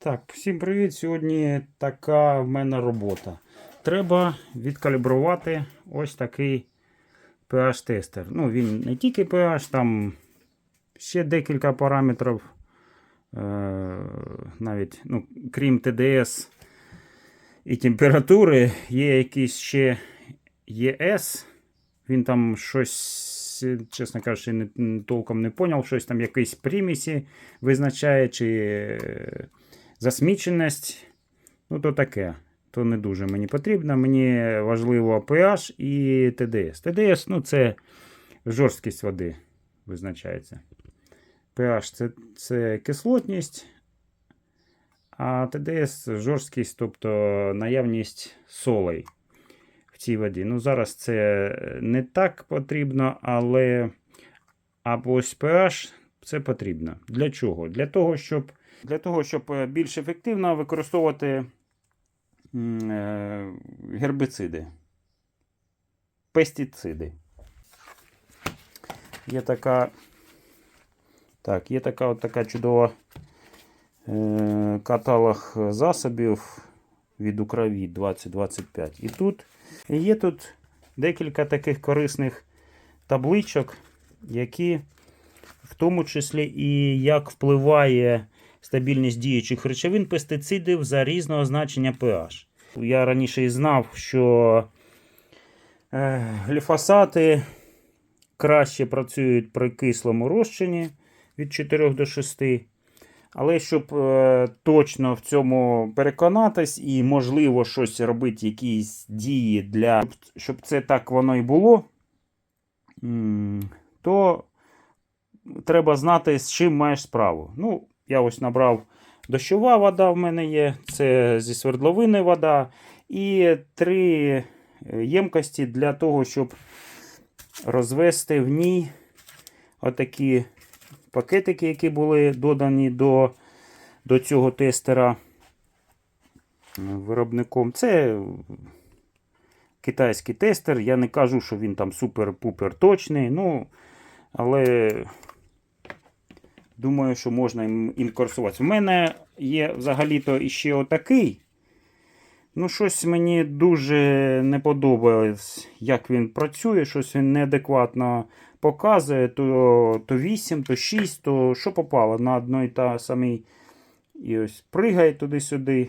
Так, всім привіт! Сьогодні така в мене робота. Треба відкалібрувати ось такий pH-тестер. Ну, він не тільки pH, там ще декілька параметрів. Е, навіть, ну, крім ТДС і температури, є якийсь ще ЄС. Він там щось, чесно кажучи, толком не поняв, щось там якісь примісі визначає, чи е, засміченість. Ну, то таке. То не дуже мені потрібно. Мені важливо pH і ТДС. ТДС ну, це жорсткість води визначається. pH це, це кислотність, а ТДС жорсткість, тобто наявність солей в цій воді. Ну, зараз це не так потрібно, але а ось pH це потрібно. Для чого? Для того, щоб для того, щоб е, більш ефективно використовувати е, гербициди, пестициди. Є така, так, є така от така чудова е, каталог засобів від Украві 2025. І тут є тут декілька таких корисних табличок, які в тому числі і як впливає стабільність діючих речовин пестицидів за різного значення pH. Я раніше і знав, що е, гліфосати краще працюють при кислому розчині від 4 до 6. Але щоб е, точно в цьому переконатись і, можливо, щось робити, якісь дії для щоб це так воно і було, то треба знати, з чим маєш справу. Ну, я ось набрав дощова вода в мене є, це зі свердловини вода. І три ємкості для того, щоб розвести в ній отакі пакетики, які були додані до, до цього тестера виробником. Це китайський тестер. Я не кажу, що він там супер-пупер точний. Ну, але думаю, що можна їм, їм користуватися. У мене є взагалі-то іще отакий. Ну, щось мені дуже не подобається, як він працює, щось він неадекватно показує. То, то 8, то 6, то що попало на одної та самій. І ось пригає туди-сюди.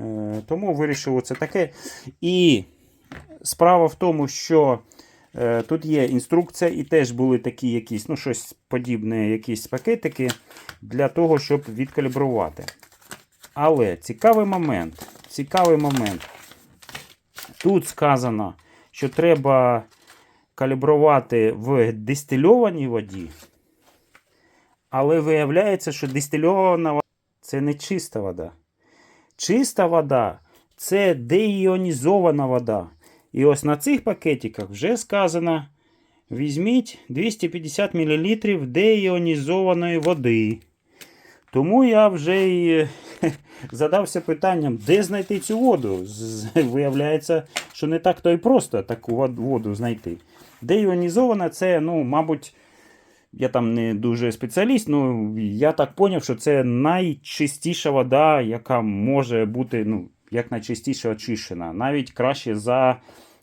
Е, тому вирішив оце таке. І справа в тому, що тут є інструкція, і теж були такі якісь, ну, щось подібне, якісь пакетики для того, щоб відкалібрувати. Але цікавий момент. Цікавий момент. Тут сказано, що треба калібрувати в дистильованій воді. Але виявляється, що дистильована вода це не чиста вода. Чиста вода це деіонізована вода. І ось на цих пакетиках вже сказано: візьміть 250 мл деіонізованої води. Тому я вже і задався питанням, де знайти цю воду. Виявляється, що не так то і просто таку воду знайти. Деіонізована це, ну, мабуть, я там не дуже спеціаліст, ну я так зрозумів, що це найчистіша вода, яка може бути ну, як найчистіше очищена. Навіть краще за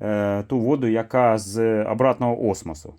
е, ту воду, яка з обратного осмосу.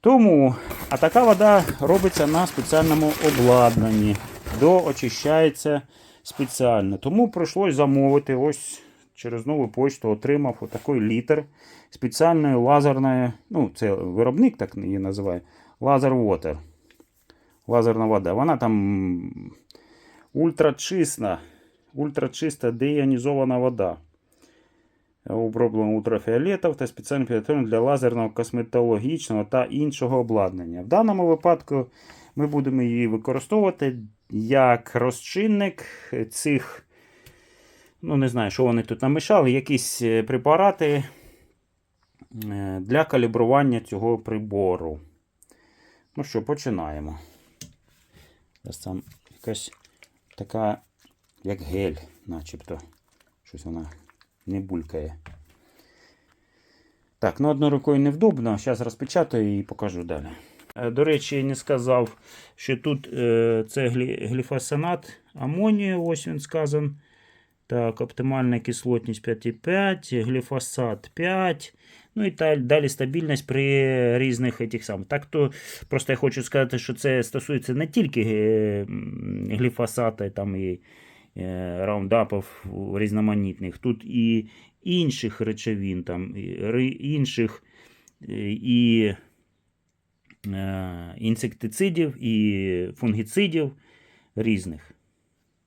Тому, а така вода робиться на спеціальному обладнанні, доочищається спеціально. Тому прийшлось замовити ось через нову почту отримав отакий літр спеціальної лазерної, ну, це виробник так її називає, Лазер Water. Лазерна вода. Вона там ультрачисна, ультрачиста деіонізована вода. Оброблено ультрафіолетів та спеціально підготовлено для лазерного косметологічного та іншого обладнання. В даному випадку ми будемо її використовувати як розчинник цих, ну не знаю, що вони тут намішали, якісь е, препарати е, для калібрування цього прибору. Ну що, починаємо. Ось там якась така, як гель, начебто. Щось вона не булькає. Так, ну одною рукою невдобно. Зараз розпечатаю і покажу далі. Е, До речі, я не сказав, що тут е, це гліфосанат амонію, ось він сказан. Так, оптимальна кислотність 5,5, гліфосат 5. Ну і далі стабільність при різних этих самих. Так то просто я хочу сказати, що це стосується не тільки е, гліфосата там, і раундапів різноманітних. Тут і інших речовин, там, інших е, і е, інсектицидів, і фунгіцидів різних.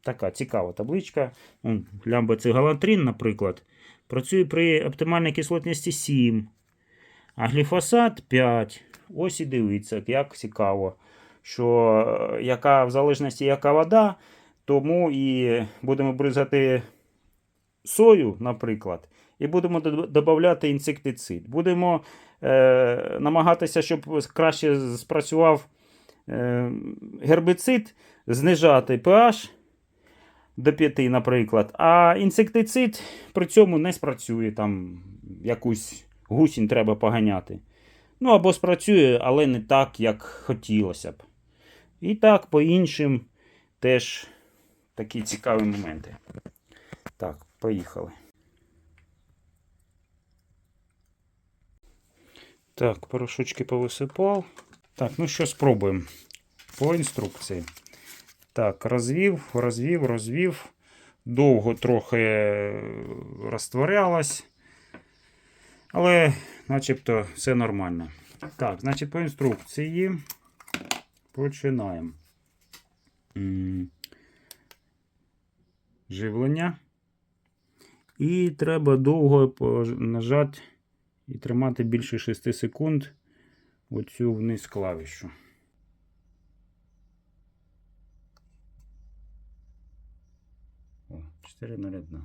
Така цікава табличка. Он, Лямбоцигалатрин, наприклад, працює при оптимальній кислотності 7, а гліфосат 5. Ось і дивіться, як цікаво, що е, яка в залежності яка вода, тому і будемо бризати сою, наприклад, і будемо дод- додавати інсектицид. Будемо е, намагатися, щоб краще спрацював е, гербицид, знижати pH до 5, наприклад. А інсектицид при цьому не спрацює. Там якусь гусінь треба поганяти. Ну або спрацює, але не так, як хотілося б. І так, по іншим теж такі цікаві моменти. Так, поїхали. Так, порошочки повисипав. Так, ну що спробуємо по інструкції. Так, розвів, розвів, розвів. Довго трохи е, розтворялась. Але начебто все нормально. Так, значить, по інструкції починаємо. Живлення. І треба довго нажати і тримати більше 6 секунд оцю вниз клавішу. О, 4.01.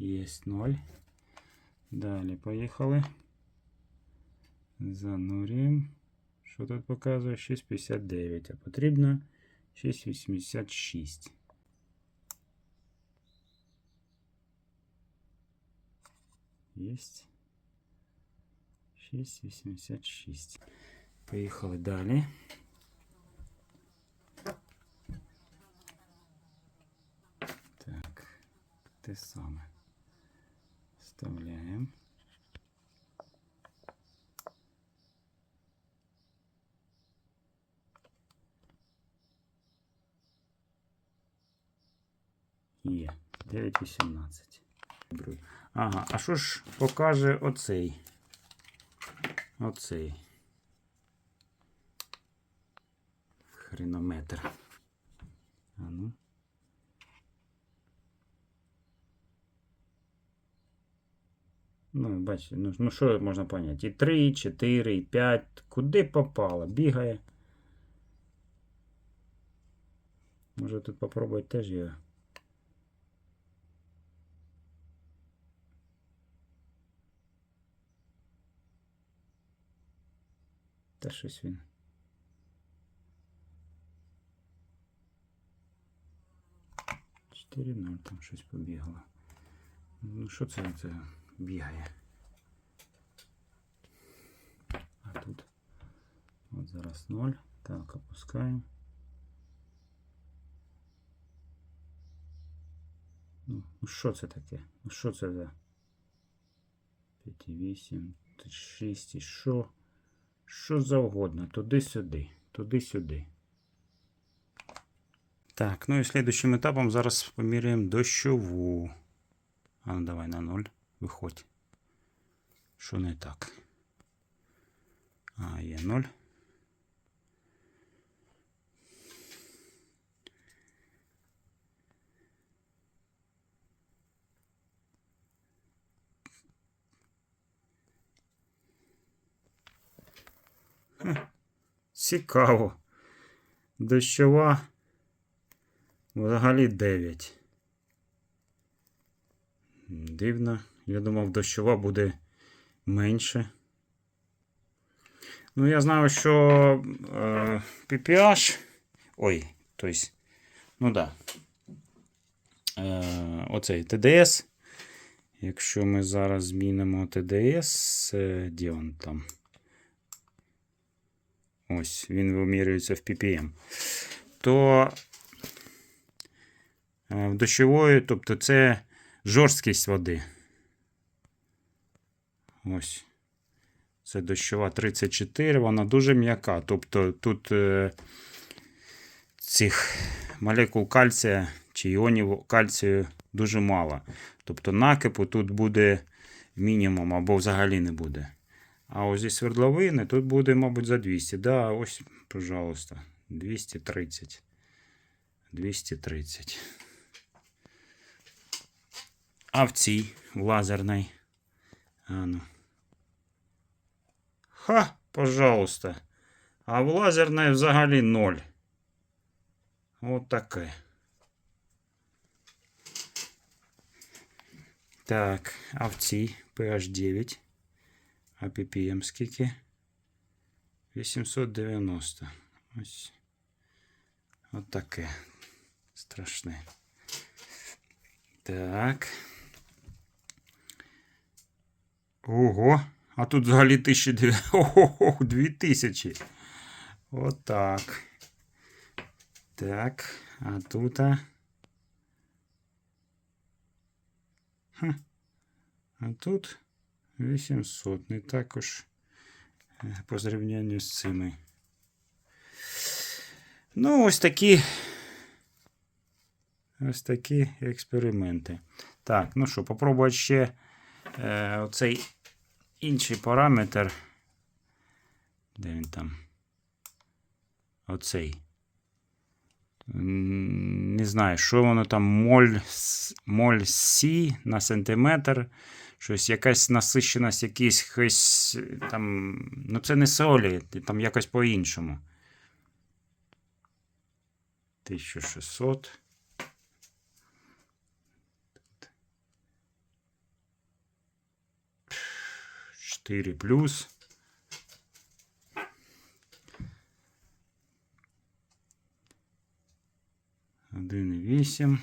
Есть 0. Далі поїхали. Занурюємо. Що тут показує? 6,59, а потрібно 6,86. Єсть. 6,86. Поїхали далі. Так, те саме. Вставляємо. Є. 9,18. Ага, а що ж покаже оцей? Оцей. Хренометр. А ну. Ну, бачите, ну, ну що можна поняти? І 3, і 4, і 5. Куди попало? Бігає. Може тут попробувати теж його. Та щось він. Чотири ноль там щось побігло. Ну що це це бігає? А тут от зараз 0. Так, опускаємо. Ну, ну що це таке? Ну що це за 5,8, 6 і що? Що завгодно, туди-сюди, туди-сюди. Так, ну і следующим етапом зараз поміряємо дощову. А ну давай на 0. Виходь. Що не так? А, є 0. Цікаво. Дощова взагалі 9. Дивно. Я думав, дощова буде менше. Ну, я знаю, що е, PPH. Ой, тобто, ну да. е, оцей ТДС. Якщо ми зараз змінимо ТДС, де він там? Ось, він вимірюється в ppm. То е, в дощової, тобто це жорсткість води. Ось. Це дощова 34, вона дуже м'яка. Тобто тут е, цих молекул кальція чи іонів кальцію дуже мало. Тобто накипу тут буде мінімум або взагалі не буде. А ось зі свердловини тут буде, мабуть, за 200. Да, ось, пожалуйста, 230. 230. А в цій в лазерній. А ну. Ха, пожалуйста. А в лазерній взагалі ноль. От таке. Так, а в цій pH 9. А ppm скільки? 890. Ось. От таке. Страшне. Так. Ого. А тут взагалі 1900. Ого, 2000. Отак. Так. А тут. А тут 800. Не також е, по зрівнянню з цими. Ну, ось такі. Ось такі експерименти. Так, ну що, попробувати ще е, оцей інший параметр. Де він там? Оцей. Не знаю, що воно там моль, моль Сі на сантиметр. Щось якась насищеність, якийсь хтось там. Ну, це не солі, там якось по-іншому. 1600. Четыре плюс. Один і вісім.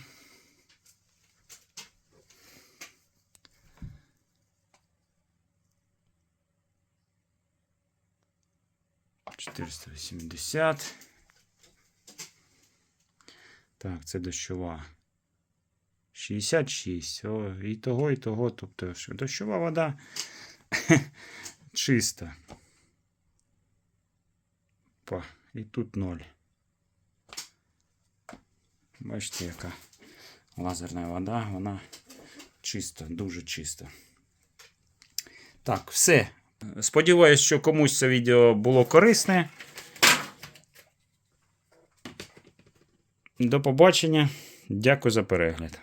Чотириста вісімдесят. Так, це дощова. 66. О, і того, і того. Тобто що дощова вода чиста. Па, і тут ноль. Бачите, яка лазерна вода, вона чиста, дуже чиста. Так, все. Сподіваюсь, що комусь це відео було корисне. До побачення. Дякую за перегляд.